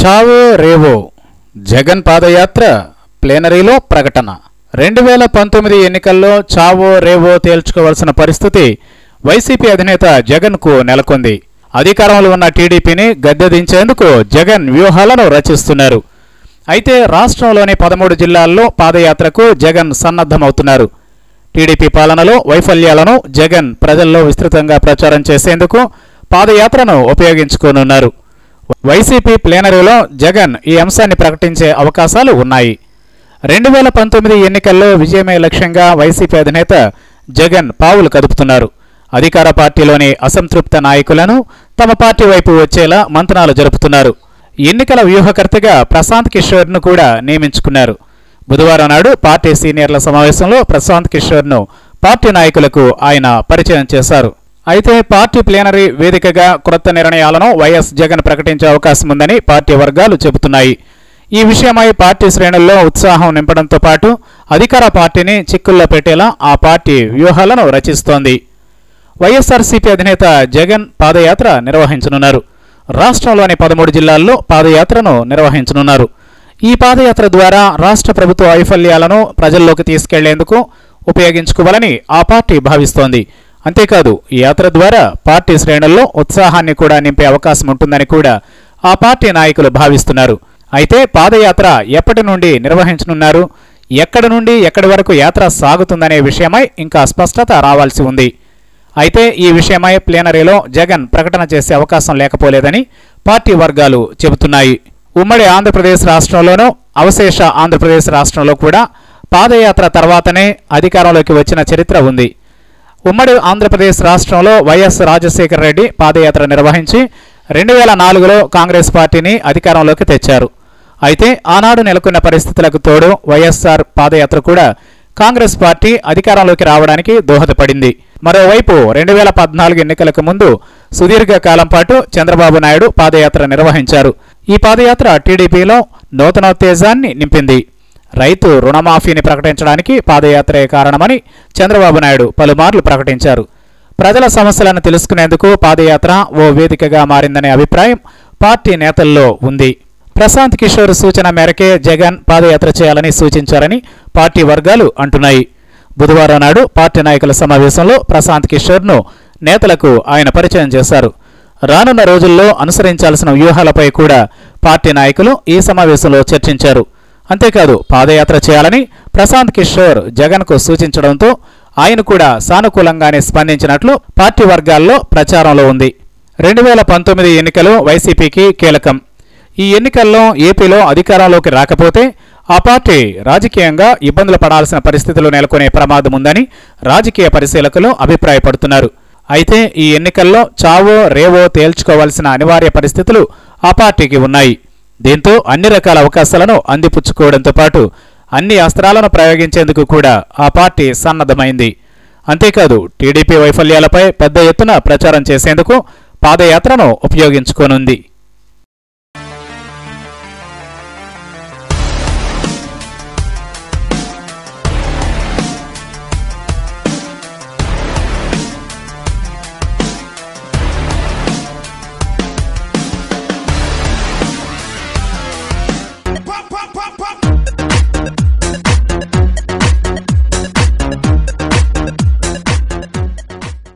చావో రేవో జగన్ పాదయాత్ర ప్లేనరీలో ప్రకటన. రెండు వేల పంతొమ్మిది ఎన్నికల్లో చావో రేవో తేల్చుకోవాల్సిన పరిస్థితి వైసీపీ అధినేత జగన్కు నెలకొంది. అధికారంలో ఉన్న టీడీపీని గద్దెదించేందుకు జగన్ వ్యూహాలను రచిస్తున్నారు. అయితే రాష్ట్రంలోని పదమూడు జిల్లాల్లో పాదయాత్రకు జగన్ సన్నద్ధమవుతున్నారు. టీడీపీ పాలనలో వైఫల్యాలను జగన్ ప్రజల్లో విస్తృతంగా ప్రచారం చేసేందుకు పాదయాత్రను ఉపయోగించుకోనున్నారు. వైసీపీ ప్లేనరీలో జగన్ ఈ అంశాన్ని ప్రకటించే అవకాశాలు ఉన్నాయి. రెండు వేల పంతొమ్మిది ఎన్నికల్లో విజయమే లక్ష్యంగా వైసీపీ అధినేత జగన్ పావులు కదుపుతున్నారు. అధికార పార్టీలోని అసంతృప్త నాయకులను తమ పార్టీ వైపు వచ్చేలా మంతనాలు జరుపుతున్నారు. ఎన్నికల వ్యూహకర్తగా ప్రశాంత్ కిషోర్ను కూడా నియమించుకున్నారు. బుధవారం నాడు పార్టీ సీనియర్ల సమావేశంలో ప్రశాంత్ కిషోర్ను పార్టీ నాయకులకు ఆయన పరిచయం చేశారు. అయితే పార్టీ ప్లేనరీ వేదికగా క్రొత్త నిర్ణయాలను వైఎస్ జగన్ ప్రకటించే అవకాశం ఉందని పార్టీ వర్గాలు చెబుతున్నాయి. ఈ విషయమై పార్టీ శ్రేణుల్లో ఉత్సాహం నింపడంతో పాటు అధికార పార్టీని చిక్కుల్లో పెట్టేలా ఆ పార్టీ వ్యూహాలను రచిస్తోంది. వైఎస్ఆర్సీపీ అధినేత జగన్ పాదయాత్ర నిర్వహించనున్నారు. రాష్ట్రంలోని పదమూడు జిల్లాల్లో పాదయాత్రను నిర్వహించనున్నారు. ఈ పాదయాత్ర ద్వారా రాష్ట్ర ప్రభుత్వ వైఫల్యాలను ప్రజల్లోకి తీసుకెళ్ళేందుకు ఉపయోగించుకోవాలని ఆ పార్టీ భావిస్తోంది. అంతేకాదు ఈ యాత్ర ద్వారా పార్టీ శ్రేణుల్లో ఉత్సాహాన్ని కూడా నింపే అవకాశం ఉంటుందని కూడా ఆ పార్టీ నాయకులు భావిస్తున్నారు. అయితే పాదయాత్ర ఎప్పటి నుండి నిర్వహించనున్నారు? ఎక్కడి నుండి ఎక్కడి వరకు యాత్ర సాగుతుందనే విషయమై ఇంకా స్పష్టత రావాల్సి ఉంది. అయితే ఈ విషయమై ప్లేనరీలో జగన్ ప్రకటన చేసే అవకాశం లేకపోలేదని పార్టీ వర్గాలు చెబుతున్నాయి. ఉమ్మడి ఆంధ్రప్రదేశ్ రాష్ట్రంలోనూ అవశేష ఆంధ్రప్రదేశ్ రాష్ట్రంలో కూడా పాదయాత్ర తర్వాతనే అధికారంలోకి వచ్చిన చరిత్ర ఉంది. ఉమ్మడి ఆంధ్రప్రదేశ్ రాష్ట్రంలో వైఎస్ రాజశేఖర రెడ్డి పాదయాత్ర నిర్వహించి రెండు వేల నాలుగులో కాంగ్రెస్ పార్టీని అధికారంలోకి తెచ్చారు. అయితే ఆనాడు నెలకొన్న పరిస్థితులకు తోడు వైఎస్ఆర్ పాదయాత్ర కూడా కాంగ్రెస్ పార్టీ అధికారంలోకి రావడానికి దోహదపడింది. మరోవైపు రెండు వేల పద్నాలుగు ఎన్నికలకు ముందు సుదీర్ఘ కాలం పాటు చంద్రబాబు నాయుడు పాదయాత్ర నిర్వహించారు. ఈ పాదయాత్ర టీడీపీలో నూతనోత్తేజాన్ని నింపింది. రైతు రుణమాఫీని ప్రకటించడానికి పాదయాత్రే కారణమని చంద్రబాబు నాయుడు పలుమార్లు ప్రకటించారు. ప్రజల సమస్యలను తెలుసుకునేందుకు పాదయాత్ర ఓ వేదికగా మారిందనే అభిప్రాయం పార్టీ నేతల్లో ఉంది. ప్రశాంత్ కిషోర్ సూచన మేరకే జగన్ పాదయాత్ర చేయాలని సూచించారని పార్టీ వర్గాలు అంటున్నాయి. బుధవారం నాడు పార్టీ నాయకుల సమావేశంలో ప్రశాంత్ కిషోర్ను నేతలకు ఆయన పరిచయం చేశారు. రానున్న రోజుల్లో అనుసరించాల్సిన వ్యూహాలపై కూడా పార్టీ నాయకులు ఈ సమావేశంలో చర్చించారు. అంతేకాదు పాదయాత్ర చేయాలని ప్రశాంత్ కిషోర్ జగన్కు సూచించడంతో ఆయన కూడా సానుకూలంగానే స్పందించినట్లు పార్టీ వర్గాల్లో ప్రచారంలో ఉంది. రెండు వేల పంతొమ్మిది ఎన్నికలు వైసీపీకి కీలకం. ఈ ఎన్నికల్లో ఏపీలో అధికారంలోకి రాకపోతే ఆ పార్టీ రాజకీయంగా ఇబ్బందులు పడాల్సిన పరిస్థితులు నెలకొనే ప్రమాదం ఉందని రాజకీయ పరిశీలకులు అభిప్రాయపడుతున్నారు. అయితే ఈ ఎన్నికల్లో చావో రేవో తేల్చుకోవాల్సిన అనివార్య పరిస్థితులు ఆ పార్టీకి ఉన్నాయి. దీంతో అన్ని రకాల అవకాశాలను అందిపుచ్చుకోవడంతో పాటు అన్ని అస్త్రాలను ప్రయోగించేందుకు కూడా ఆ పార్టీ సన్నద్ధమైంది. అంతేకాదు టీడీపీ వైఫల్యాలపై పెద్ద ఎత్తున ప్రచారం చేసేందుకు పాదయాత్రను ఉపయోగించుకోనుంది.